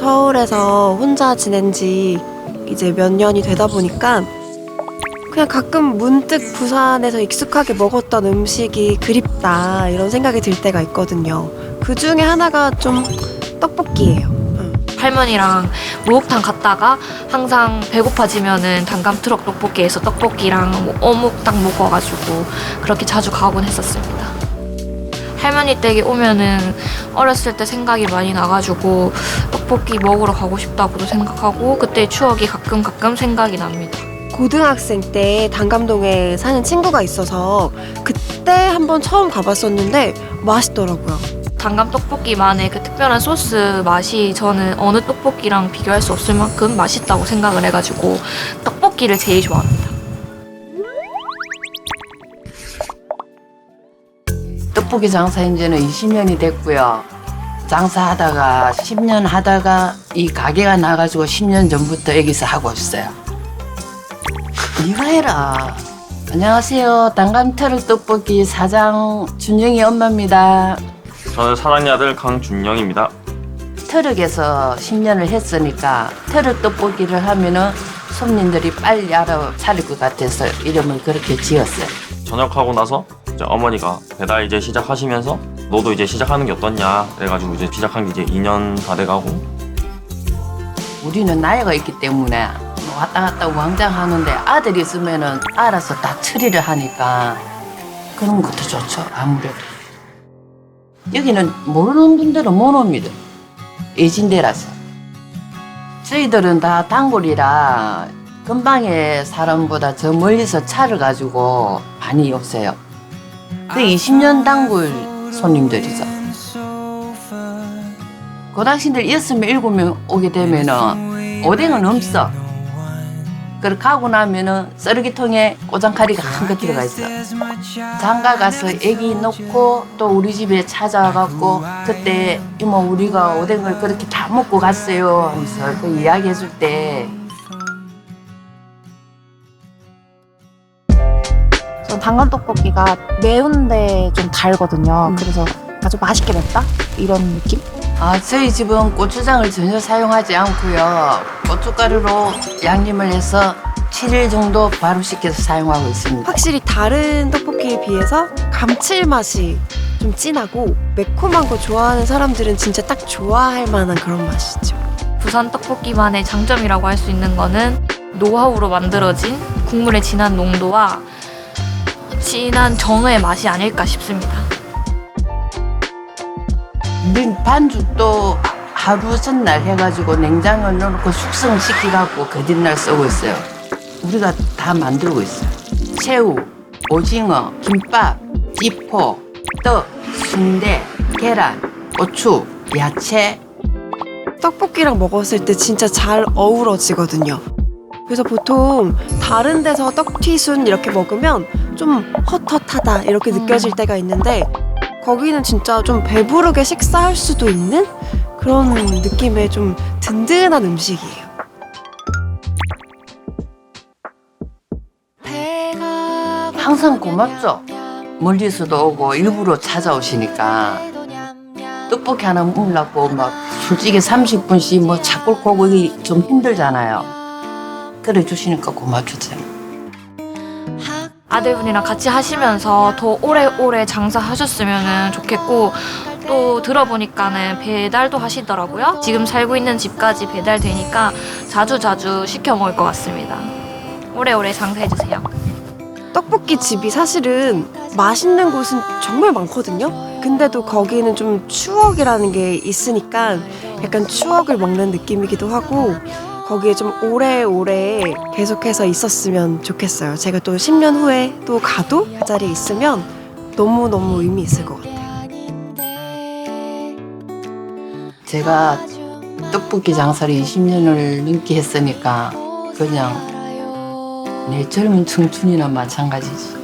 서울에서 혼자 지낸 지 이제 몇 년이 되다 보니까 그냥 가끔 문득 부산에서 익숙하게 먹었던 음식이 그립다 이런 생각이 들 때가 있거든요. 그 중에 하나가 좀 떡볶이예요. 응. 할머니랑 목욕탕 갔다가 항상 배고파지면은 단감 트럭 떡볶이에서 떡볶이랑 뭐 어묵 딱 먹어가지고 그렇게 자주 가곤 했었습니다. 할머니 댁에 오면은 어렸을 때 생각이 많이 나가지고 떡볶이 먹으러 가고 싶다고도 생각하고 그때 추억이 가끔 가끔 생각이 납니다. 고등학생 때 단감동에 사는 친구가 있어서 그때 한번 처음 가봤었는데 맛있더라고요. 단감 떡볶이만의 그 특별한 소스 맛이 저는 어느 떡볶이랑 비교할 수 없을 만큼 맛있다고 생각을 해가지고 떡볶이를 제일 좋아합니다. 떡볶이 장사한 지는 20년이 됐고요. 장사하다가 10년 하다가 이 가게가 나가지고 10년 전부터 여기서 하고 있어요. 네가 해라. 안녕하세요. 단감터르 떡볶이 사장 준영이 엄마입니다. 저는 사랑니 아들 강준영입니다. 터럭에서 10년을 했으니까 터럭 떡볶이를 하면은 손님들이 빨리 알아차릴 것 같아서 이름을 그렇게 지었어요. 전역하고 나서 이제 어머니가 배달 이제 시작하시면서 너도 이제 시작하는 게 어떻냐? 그래가지고 이제 시작한 게 이제 2년 다 돼가고. 우리는 나이가 있기 때문에 뭐 왔다 갔다 왕장 하는데 아들이 있으면은 알아서 다 처리를 하니까 그런 것도 좋죠 아무래도. 여기는 모르는 분들은 못 옵니다. 예진대라서. 저희들은 다 단골이라 근방의 사람보다 저 멀리서 차를 가지고 많이 오세요 그 20년 단골 손님들이죠 고등학생들 여섯 명 일곱 명 오게 되면은 오뎅은 없어. 그렇게 하고 나면은 썰기통에 꼬장카리가 한개 들어가 있어. 장가 가서 애기 놓고 또 우리 집에 찾아와갖고 그때 이모 우리가 오뎅을 그렇게 다 먹고 갔어요 하면서 그 이야기 해줄 때 당근 떡볶이가 매운데 좀 달거든요. 음. 그래서 아주 맛있게 먹다 이런 느낌? 아, 저희 집은 고추장을 전혀 사용하지 않고요. 고춧가루로 양념을 해서 7일 정도 바로 식혀서 사용하고 있습니다. 확실히 다른 떡볶이에 비해서 감칠맛이 좀 진하고 매콤한 거 좋아하는 사람들은 진짜 딱 좋아할 만한 그런 맛이죠. 부산 떡볶이만의 장점이라고 할 수 있는 거는 노하우로 만들어진 국물의 진한 농도와 진한 정의 맛이 아닐까 싶습니다. 민- 반죽도 하루 전날 해가지고 냉장고에 넣어놓고 숙성시키갖고 그 뒷날 쓰고 있어요. 우리가 다 만들고 있어요. 새우, 오징어, 김밥, 지포, 떡, 순대, 계란, 고추, 야채, 떡볶이랑 먹었을 때 진짜 잘 어우러지거든요. 그래서 보통 다른 데서 떡튀순 이렇게 먹으면 좀 헛헛하다 이렇게 느껴질 때가 있는데 거기는 진짜 좀 배부르게 식사할 수도 있는 그런 느낌의 좀 든든한 음식이에요. 항상 고맙죠. 멀리서도 오고 일부러 찾아오시니까 떡볶이 하나 먹으려고 막 솔직히 30분씩 뭐 자꾸 고기 좀 힘들잖아요. 그래 주시니까 고맙죠. 저는. 아들분이랑 같이 하시면서 더 오래오래 장사하셨으면 좋겠고 또 들어보니까는 배달도 하시더라고요. 지금 살고 있는 집까지 배달되니까 자주자주 시켜 먹을 것 같습니다. 오래오래 장사해주세요. 떡볶이 집이 사실은 맛있는 곳은 정말 많거든요. 근데도 거기는 좀 추억이라는 게 있으니까 약간 추억을 먹는 느낌이기도 하고 거기에 좀 오래오래 계속해서 있었으면 좋겠어요. 제가 또 10년 후에 또 가도 그 자리에 있으면 너무너무 의미 있을 것 같아요. 제가 떡볶이 장사를 20년을 넘게 했으니까 그냥 내 젊은 청춘이나 마찬가지지.